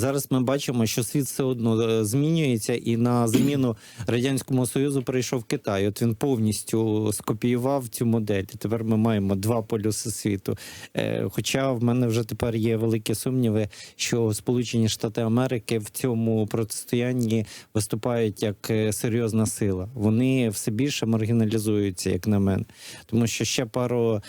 Зараз ми бачимо, що світ все одно е, змінюється, і на заміну радянському союзу прийшов Китай. От він повністю скопіював цю модель. І тепер ми маємо два полюси світу. Е, Хоча в мене вже тепер є великі сумніви, що Сполучені Штати Америки в цьому протистоянні виступають як е, серйозна сила. Вони все більше маргіналізуються, як на мене, тому що ще пару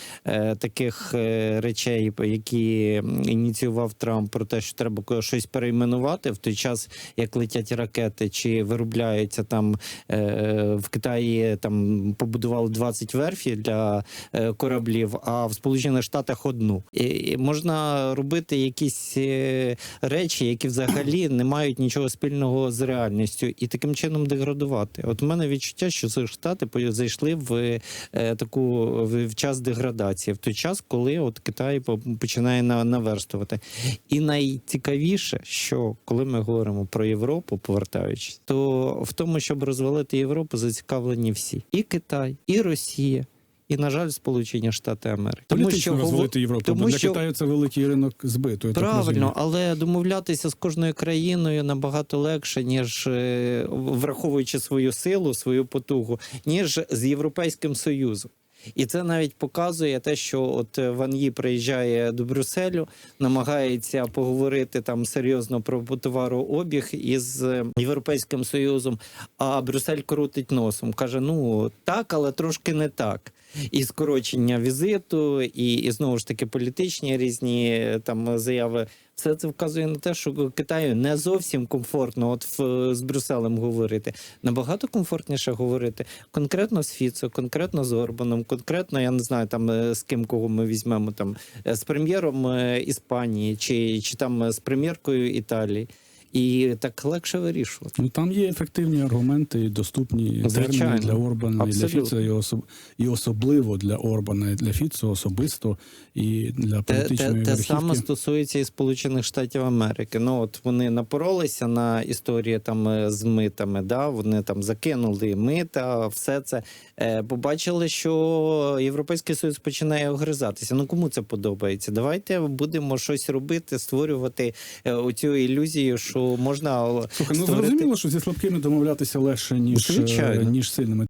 таких речей, які ініціював Трамп про те, що треба щось перейменувати в той час, як летять ракети, чи виробляються там е, в Китаї там побудували 20 верфів для е, кораблів, а в Сполучених Штатах одну. І, і можна робити якісь е, речі, які взагалі не мають нічого спільного з реальністю, і таким чином деградувати. От у мене відчуття, що штати зайшли в е, таку в, в час деградації, в той час, коли от Китай по- починає на, наверстувати. І найцікавіше, що коли ми говоримо про Європу, повертаючись, то в тому, щоб розвалити Європу, зацікавлені всі: і Китай, і Росія. І, на жаль, Сполучені Штати Америки. Політично гово- розвалити Європу, тому бо для що- Китаю це великий ринок збиту. Правильно, але домовлятися з кожною країною набагато легше, ніж е, враховуючи свою силу, свою потугу, ніж з Європейським Союзом. І це навіть показує те, що от Ван'ї приїжджає до Брюсселю, намагається поговорити там серйозно про товарообіг із е, Європейським Союзом. А Брюссель крутить носом, каже: ну так, але трошки не так. І скорочення візиту, і, і знову ж таки політичні різні е, там заяви. Все це вказує на те, що Китаю не зовсім комфортно от в, з Брюсселем говорити. Набагато комфортніше говорити конкретно з Фіцо, конкретно з Орбаном, конкретно, я не знаю, там е, з ким кого ми візьмемо там е, з прем'єром Іспанії чи, чи там з прем'єркою Італії. І так легше вирішувати. Ну там є ефективні аргументи, і доступні Звичайно. терміни для Орбана, і для Абсолютно. Фіцо, і, особ... і особливо для Орбана, і для Фіцо особисто, і для політичної те, те верхівки. саме стосується і Сполучених Штатів Америки. Ну от вони напоролися на історії там е, з митами. Да, вони там закинули мита, все це е, побачили, що Європейський Союз починає огризатися. Ну кому це подобається? Давайте будемо щось робити, створювати е, оцю ілюзію, що можна Слухай, ну зрозуміло, що зі слабкими домовлятися легше, ніж, е, Звичайно. ніж сильними.